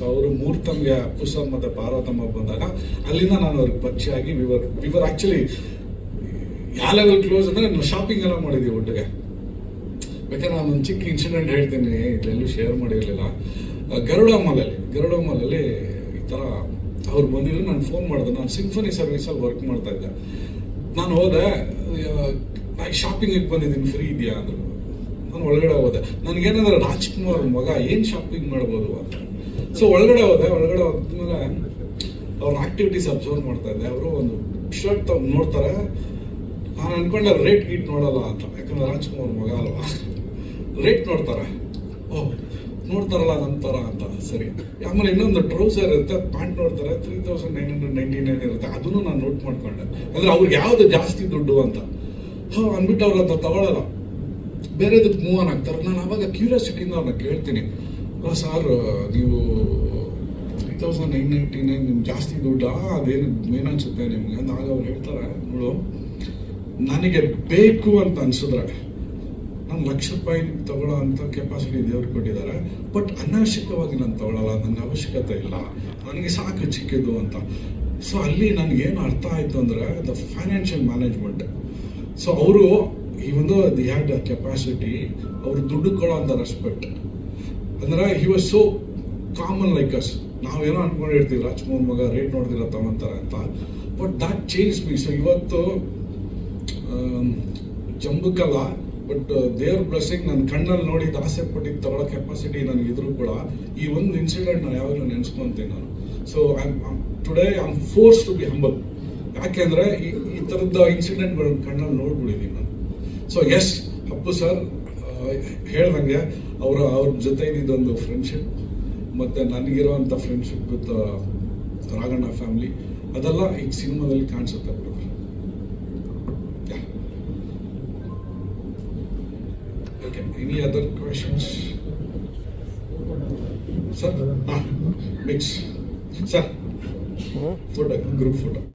So ಅವರು ಮೂರ್ತಮ್ಗೆ ಪುಸಮ್ ಮತ್ತು ಪಾರ್ವತಮ್ಮ ಬಂದಾಗ ಅಲ್ಲಿಂದ ನಾನು ಅವ್ರಿಗೆ ಪರಿಚಯ ವಿವರ್ ವಿವರ್ ಆಕ್ಚುಲಿ ಯಾವ ಲೆವೆಲ್ ಕ್ಲೋಸ್ ಅಂದ್ರೆ ನಾನು ಶಾಪಿಂಗ್ ಎಲ್ಲ ಮಾಡಿದ್ವಿ ಒಟ್ಟಿಗೆ. ಬೇಕಾದ್ರೆ ನಾನು ಒಂದು ಚಿಕ್ಕ ಇನ್ಸಿಡೆಂಟ್ ಹೇಳ್ತೀನಿ, ಇಲ್ಲೆಲ್ಲೂ ಶೇರ್ ಮಾಡಿರಲಿಲ್ಲ. ಗರುಡ ಮಾಲಲ್ಲಿ ಗರುಡ ಮಾಲಲ್ಲಿ ಈ ಥರ ಅವ್ರು ಬಂದಿದ್ರು, ನಾನು ಫೋನ್ ಮಾಡಿದೆ. ನಾನು ಸಿಂಫನಿ ಸರ್ವಿಸಲ್ಲಿ ವರ್ಕ್ ಮಾಡ್ತಾ ಇದ್ದೆ. ನಾನು ಹೋದೆ ಶಾಪಿಂಗಿಗೆ ಬಂದಿದ್ದೀನಿ ಫ್ರೀ ಇದೆಯಾ ಅಂದರು. ನಾನು ಒಳಗಡೆ ಹೋದೆ. ನನಗೇನಂದ್ರೆ ರಾಜ್ಕುಮಾರ್ ಮಗ, ಏನು ಶಾಪಿಂಗ್ ಮಾಡ್ಬೋದು ಅಂತ. ಸೊ ಒಳಗಡೆ ಹೋದೆ, ಒಳಗಡೆ ಹೋದ್ಮೇಲೆ ಅವ್ರ ಆಕ್ಟಿವಿಟೀಸ್ ಅಬ್ಸರ್ವ್ ಮಾಡ್ತಾ ಇದ್ದೆ. ಅವರು ಒಂದು ಶರ್ಟ್ ತಗೊಂಡು ನೋಡ್ತಾರೆ. ನಾನು ಅನ್ಕೊಂಡೆ ರೇಟ್ ಗೀಟ್ ನೋಡಲ್ಲ ಅಂತ. ಯಾಕಂದ್ರೆ ರಾಜ್ಕುಮಾರ್ ಮಗ ಅಲ್ವಾ? ರೇಟ್ ನೋಡ್ತಾರೆ. ಓ ನೋಡ್ತಾರಲ್ಲ ನಂತರ ಅಂತ. ಸರಿ. ಆಮೇಲೆ ಇನ್ನೊಂದು ಟ್ರೌಸರ್ ಇರುತ್ತೆ ಪ್ಯಾಂಟ್ ನೋಡ್ತಾರೆ. Three thousand nine hundred ninety nine ಇರುತ್ತೆ. ಅದನ್ನು ನಾನು ನೋಟ್ ಮಾಡ್ಕೊಂಡೆ. ಅಂದ್ರೆ ಅವ್ರಿಗೆ ಯಾವ್ದು ಜಾಸ್ತಿ ದುಡ್ಡು ಅಂತ. ಹೋ, ಅಂದ್ಬಿಟ್ಟು ಅವ್ರು ಅಂತ ತಗೊಳ್ಳಲ್ಲ ಬೇರೆದಕ್ಕೆ ಮೂವ್ ಆನ್ ಆಗ್ತಾರೆ. ನಾನು ಅವಾಗ ಕ್ಯೂರಿಯಾಸಿಟಿಯಿಂದ ಅವ್ರನ್ನ ಕೇಳ್ತೀನಿ. ಸರ್, ನೀವು three thousand nine ninety nine ನಿಮ್ಗೆ ಜಾಸ್ತಿ ದುಡ್ಡಾ? ಅದೇನು ಏನನ್ಸುತ್ತೆ ನಿಮ್ಗೆ? ಅಂತ ಆಗ ಅವ್ರು ಹೇಳ್ತಾರೆ. ನೋಡು, ನನಗೆ ಬೇಕು ಅಂತ ಅನ್ಸಿದ್ರೆ ನಾನು ಲಕ್ಷ ರೂಪಾಯಿ ತಗೊಳ್ಳೋ ಅಂತ ಕೆಪಾಸಿಟಿ ದೇವ್ರು ಕೊಟ್ಟಿದ್ದಾರೆ. ಬಟ್ ಅನಾವಶ್ಯಕವಾಗಿ ನಾನು ತಗೊಳ್ಳಲ್ಲ ನನ್ನ ಅವಶ್ಯಕತೆ ಇಲ್ಲ. ನನಗೆ ಸಾಕು ಚಿಕ್ಕಿದ್ದು ಅಂತ. ಸೊ ಅಲ್ಲಿ ನನಗೇನು ಅರ್ಥ ಆಯಿತು ಅಂದರೆ ದ ಫೈನಾನ್ಷಿಯಲ್ ಮ್ಯಾನೇಜ್ಮೆಂಟ್ ಸೊ ಅವರು ಈ ಒಂದು ದಿ ಹ್ಯಾಡ್ ಕೆಪಾಸಿಟಿ ಅವರು ದುಡ್ಡು ಕೊಡೋ ಅಂತ ರೆಸ್ಪೆಕ್ಟ್ ಅಂದ್ರೆ he was so common like us ನಾವೇನೋ ಅನ್ಕೊಂಡಿರ್ತೀವಿ ರಾಜ್ಕುಮಾರ್ ಮಗ ರೇಟ್ ನೋಡ್ದಿಲ್ಲ ತಗೊಂತಾರೆ ಅಂತ. But that change me so ಇವತ್ತು ಜಂಬುಕಲ್ಲ ಬಟ್ ದೇವ್ರ ಬ್ಲೆಸ್ಸಿಂಗ್ ನನ್ನ ಕಣ್ಣಲ್ಲಿ ನೋಡಿದ ಆಸೆ ಪಟ್ಟಿದ್ದು ತಗೊಳ್ಳೋ ಕೆಪಾಸಿಟಿ ನನಗಿದ್ರು ಕೂಡ ಈ ಒಂದು ಇನ್ಸಿಡೆಂಟ್ ನಾನು ಯಾವಾಗಲೂ ನೆನ್ಸ್ಕೊಂತೀನಿ ನಾನು. So today I am force to be humble ಯಾಕೆಂದ್ರೆ ಈ ಈ ಥರದ ಇನ್ಸಿಡೆಂಟ್ಗಳನ್ನ ಕಣ್ಣಲ್ಲಿ ನೋಡ್ಬಿಡಿದ್ದೀನಿ ನಾನು. ಸೊ ಎಸ್ ಅಪ್ಪು ಸರ್ ಹೇಳ್ದಂಗೆ ಅವರ ಅವ್ರ ಜೊತೆ ಇದ್ದಿದ್ದೊಂದು ಫ್ರೆಂಡ್ಶಿಪ್ ಮತ್ತು ನನಗಿರುವಂಥ ಫ್ರೆಂಡ್ಶಿಪ್ ವಿತ್ ರಾಘಣ್ಣ ಫ್ಯಾಮಿಲಿ ಅದೆಲ್ಲ ಈ ಸಿನಿಮಾದಲ್ಲಿ ಕಾಣಿಸುತ್ತೆ brother okay any other questions sir ಹಾಂ mix sir photo group photo